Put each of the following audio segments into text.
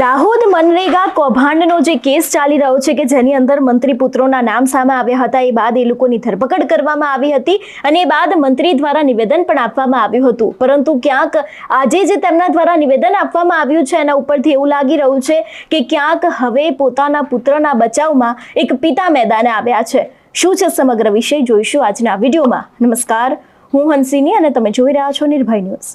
દાહોદ મનરેગા કૌભાંડનો જે કેસ ચાલી રહ્યો છે કે જેની અંદર મંત્રી પુત્રોના નામ સામે આવ્યા હતા, એ બાદ એ લોકોની ધરપકડ કરવામાં આવી હતી અને એ બાદ મંત્રી દ્વારા નિવેદન પણ આપવામાં આવ્યું હતું. પરંતુ ક્યાંક આજે જે તેમના દ્વારા નિવેદન આપવામાં આવ્યું છે, એના ઉપરથી એવું લાગી રહ્યું છે કે ક્યાંક હવે પોતાના પુત્રના બચાવમાં એક પિતા મેદાને આવ્યા છે. શું છે સમગ્ર વિષય, જોઈશું આજના વિડીયોમાં. નમસ્કાર. હું હંસિની અને તમે જોઈ રહ્યા છો નિર્ભય ન્યૂઝ.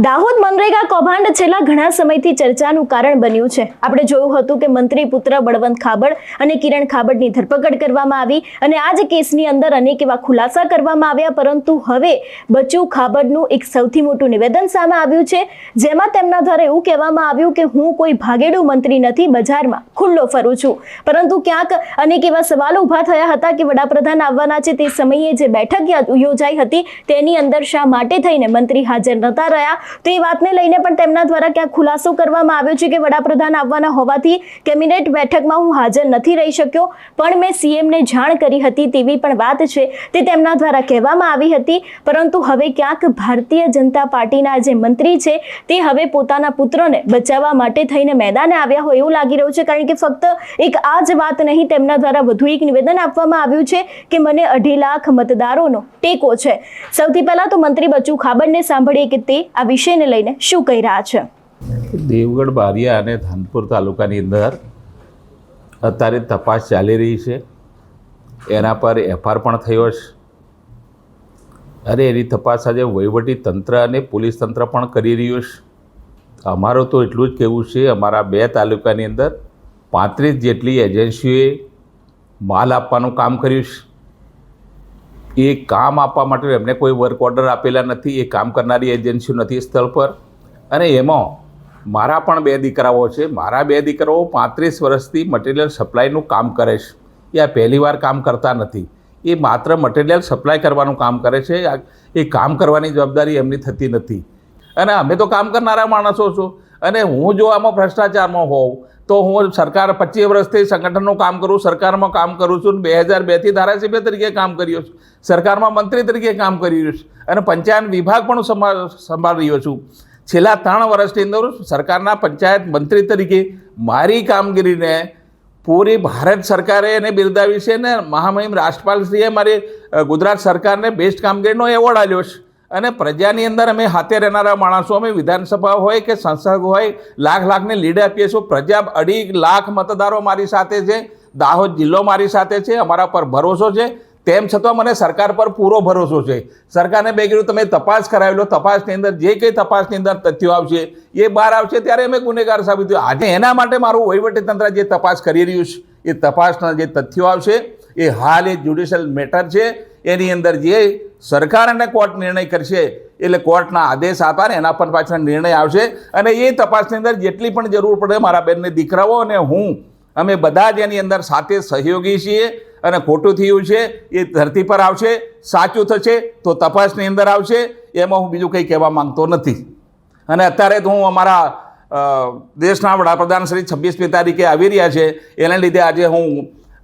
દાહોદ મનરેગા કૌભાંડ છેલ્લા ઘણા સમયથી ચર્ચાનું કારણ બન્યું છે. આપણે જોયું હતું કે મંત્રી પુત્ર બળવંત ખાબડ અને કિરણ ખાબડની ધરપકડ કરવામાં આવી અને આ જ કેસની અંદર અનેક એવા ખુલાસા કરવામાં આવ્યા, પરંતુ હવે બચુ ખાબડનું એક સૌથી મોટું નિવેદન સામે આવ્યું છે, જેમાં તેમના દ્વારા એવું કહેવામાં આવ્યું કે હું કોઈ ભાગેડુ મંત્રી નથી, બજારમાં ખુલ્લો ફરું છું. પરંતુ ક્યાંક અનેક એવા સવાલો ઊભા થયા હતા કે વડાપ્રધાન આવવાના છે તે સમયે જે બેઠક યોજાઈ હતી તેની અંદર શા માટે થઈને મંત્રી હાજર નતા રહ્યા? તો એ વાતને લઈને પણ તેમના દ્વારા ક્યાંક ખુલાસો કરવામાં આવ્યો છે કે વડાપ્રધાન આવવાના હોવાથી કેબિનેટ બેઠકમાં હું હાજર નથી રહી શક્યો. પણ મેં સીએમને જાણ કરી હતી તેવી પણ વાત છે. તે તેમના દ્વારા કહેવામાં આવી હતી. પરંતુ હવે ક્યાંક ભારતીય જનતા પાર્ટીના જે મંત્રી છે, તે હવે પોતાના પુત્રને બચાવવા માટે થઈને મેદાને આવ્યા હોય એવું લાગી રહ્યું છે. કારણ કે ફક્ત એક આ જ વાત નહીં, તેમના દ્વારા વધુ એક નિવેદન આપવામાં આવ્યું છે કે મને અઢી લાખ મતદારોનો ટેકો છે. સૌથી પહેલા તો મંત્રી બચુ ખાબડને સાંભળીએ કે તે આ વિષયને લઈને શું કહી રહ્યા છે? દેવગઢ બારિયા અને ધાનપુર તાલુકાની અંદર અત્યારે તપાસ ચાલી રહી છે. એના પર એફઆર પણ થયો છે. અરે એની તપાસ આજે વહીવટી તંત્ર અને પોલીસ તંત્ર પણ કરી રહ્યું છે. અમારું તો એટલું જ કહેવું છે, અમારા બે તાલુકાની અંદર પાંત્રીસ જેટલી એજન્સીઓએ માલ આપવાનું કામ કર્યું છે. એ કામ આપવા માટે એમને કોઈ વર્ક ઓર્ડર આપેલા નથી, એ કામ કરનારી એજન્સીઓ નથી સ્થળ પર. અને એમાં મારા પણ બે દીકરાઓ છે. મારા બે દીકરાઓ પાંત્રીસ વર્ષથી મટીરિયલ સપ્લાયનું કામ કરે છે. એ આ પહેલીવાર કામ કરતા નથી. એ માત્ર મટીરિયલ સપ્લાય કરવાનું કામ કરે છે. એ કામ કરવાની જવાબદારી એમની થતી નથી. અને અમે તો કામ કરનારા માણસો છું. અને હું જો આમાં ભ્રષ્ટાચારમાં હોઉં તો હું સરકાર પચીસ વર્ષથી સંગઠનનું કામ કરું, સરકારમાં કામ કરું છું બે હજાર બેથી ધારાસભ્ય તરીકે કામ કર્યો છું. સરકારમાં મંત્રી તરીકે કામ કરી રહ્યો છું. અને પંચાયત વિભાગ પણ સંભાળ સંભાળી રહ્યો છું. છેલ્લા ત્રણ વર્ષની અંદર સરકારના પંચાયત મંત્રી તરીકે મારી કામગીરીને પૂરી ભારત સરકારે એને બિરદાવી છે ને મહામહિમ રાષ્ટ્રપાલશ્રીએ મારી ગુજરાત સરકારને બેસ્ટ કામગીરીનો એવોર્ડ આપ્યો છે. અને પ્રજાની અંદર અમે હાથે રહેનારા માણસો, અમે વિધાનસભા હોય કે સંસદ હોય, લાખ લાખને લીડ આપીએ છીએ. પ્રજા અઢી લાખ મતદારો મારી સાથે છે, દાહોદ જિલ્લો મારી સાથે છે, અમારા પર ભરોસો છે. તેમ છતાં મને સરકાર પર પૂરો ભરોસો છે. સરકારને બે કીધું, તમે તપાસ કરાવી લો, તપાસની અંદર જે કંઈ તપાસની અંદર તથ્યો આવશે, એ બહાર આવશે. ત્યારે અમે ગુનેગાર સાબિત થયું આજે એના માટે મારું વહીવટીતંત્ર જે તપાસ કરી રહ્યું છે, એ તપાસના જે તથ્યો આવશે, એ હાલ એ જ્યુડિશિયલ મેટર છે. એની અંદર જે સરકાર અને કોર્ટ નિર્ણય કરશે એટલે કોર્ટના આદેશ આપા ને એના પર પાછળ નિર્ણય આવશે. અને એ તપાસની અંદર જેટલી પણ જરૂર પડે મારા બેનને દીકરાઓ અને હું, અમે બધા જ એની અંદર સાથે સહયોગી છીએ અને ખોટું થયું છે, એ ધરતી પર આવશે, સાચું થશે તો તપાસની અંદર આવશે, એમાં હું બીજું કંઈ કહેવા માંગતો નથી. અને અત્યારે તો હું અમારા દેશના વડાપ્રધાન શ્રી છવ્વીસમી તારીખે આવી રહ્યા છે. એના લીધે આજે હું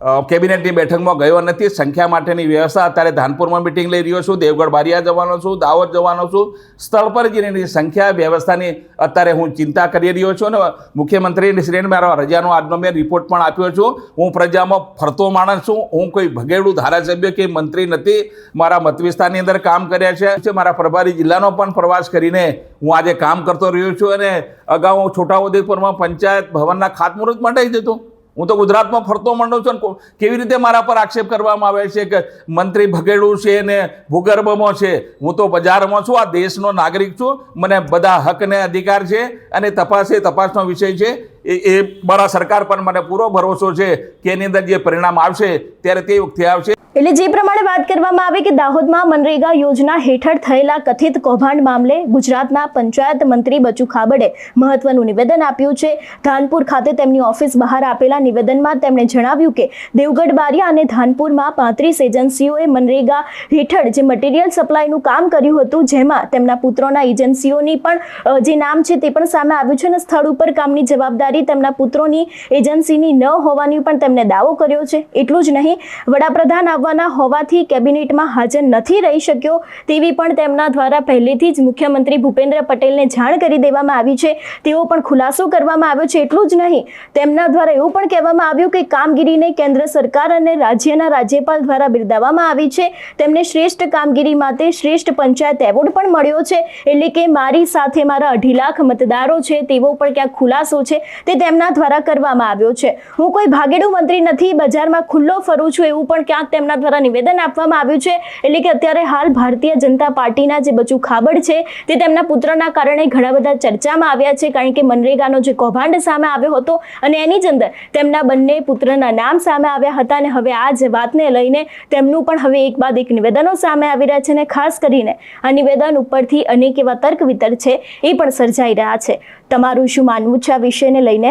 કેબિનેટની બેઠકમાં ગયો નથી. સંખ્યા માટેની વ્યવસ્થા અત્યારે ધાનપુરમાં મિટિંગ લઈ રહ્યો છું. દેવગઢ બારિયા જવાનો છું, દાહોદ જવાનો છું. સ્થળ પર જઈને સંખ્યા વ્યવસ્થાની અત્યારે હું ચિંતા કરી રહ્યો છું અને મુખ્યમંત્રી શ્રીને મારા રજાનો આજનો મેં રિપોર્ટ પણ આપ્યો છું. હું પ્રજામાં ફરતો માણસ છું. હું કોઈ ભગેડું ધારાસભ્ય કે મંત્રી નથી. મારા મત વિસ્તારની અંદર કામ કર્યા છે, મારા પ્રભારી જિલ્લાનો પણ પ્રવાસ કરીને હું આજે કામ કરતો રહ્યો છું અને અગાઉ છોટાઉદેપુરમાં પંચાયત ભવનના ખાતમુહૂર્ત માટે જ હતો. હું તો ગુજરાતમાં ફરતો માંડું છું કેવી રીતે મારા પર આક્ષેપ કરવામાં આવે છે કે મંત્રી ભગેડું છે ને ભૂગર્ભમાં છે? હું તો બજારમાં છું, આ દેશનો નાગરિક છું, મને બધા હકને અધિકાર છે અને તપાસ એ તપાસનો વિષય છે. એ એ મારા સરકાર પર મને પૂરો ભરોસો છે કે એની અંદર જે પરિણામ આવશે, ત્યારે તે વખતે આવશે. એટલે જે પ્રમાણે વાત કરવામાં આવે કે દાહોદમાં મનરેગા યોજના હેઠળ થયેલા કથિત કૌભાંડ મામલે ગુજરાતના પંચાયત મંત્રી બચુ ખાબડે મહત્વનું નિવેદન આપ્યું છે. ધાનપુર ખાતે તેમની ઓફિસ બહાર આપેલા નિવેદનમાં તેમણે જણાવ્યું કે દેવગઢ, બારિયા અને ધાનપુરમાં પાંત્રીસ એજન્સીઓએ મનરેગા હેઠળ જે મટીરિયલ સપ્લાયનું કામ કર્યું હતું, જેમાં તેમના પુત્રોના એજન્સીઓની પણ જે નામ છે તે પણ સામે આવ્યું છે અને સ્થળ ઉપર કામની જવાબદારી તેમના પુત્રોની એજન્સીની ન હોવાની પણ તેમણે દાવો કર્યો છે. એટલું જ નહીં, વડાપ્રધાન આવવા મહત્વના હોવાથી કેબિનેટમાં હાજર નથી રહી શક્યો તેવી પણ તેમના દ્વારા પહેલેથી જ મુખ્યમંત્રી ભૂપેન્દ્ર પટેલને જાણ કરી દેવામાં આવી છે. તેવો પણ ખુલાસો કરવામાં આવ્યો છે. એટલું જ નહીં, તેમના દ્વારા એવું પણ કહેવામાં આવ્યું કે કામગીરીને કેન્દ્ર સરકાર અને રાજ્યના રાજ્યપાલ દ્વારા બિરદાવવામાં આવી છે. તેમને શ્રેષ્ઠ કામગીરી માટે શ્રેષ્ઠ પંચાયત એવોર્ડ પણ મળ્યો છે. એટલે કે મારી સાથે મારા અઢી લાખ મતદારો છે તેવો પણ ક્યાંક ખુલાસો છે તે તેમના દ્વારા કરવામાં આવ્યો છે. હું કોઈ ભાગેડુ મંત્રી નથી, બજારમાં ખુલ્લો ફરું છું એવું પણ ક્યાંક તેમના દ્વારા નિવેદન આપવામાં આવ્યું છે. એટલે કે અત્યારે હાલ ભારતીય જનતા પાર્ટીના જે બચુ ખાબડ છે, તે તેમના પુત્રના કારણે ઘણા બધા ચર્ચામાં આવ્યા છે. કારણ કે મનરેગાનો જે કૌભાંડ સામે આવ્યો હતો અને એની જ અંદર તેમના બંને પુત્રના નામ સામે આવ્યા હતા અને હવે આ જ વાતને લઈને તેમનું પણ હવે એક બાદ એક નિવેદનો સામે આવી રહ્યા છે અને ખાસ કરીને આ નિવેદન ઉપરથી અનેક એવા તર્ક વિતર્ક છે, એ પણ સર્જાઈ રહ્યા છે. તમારું શું માનવું છે આ વિષયને લઈને?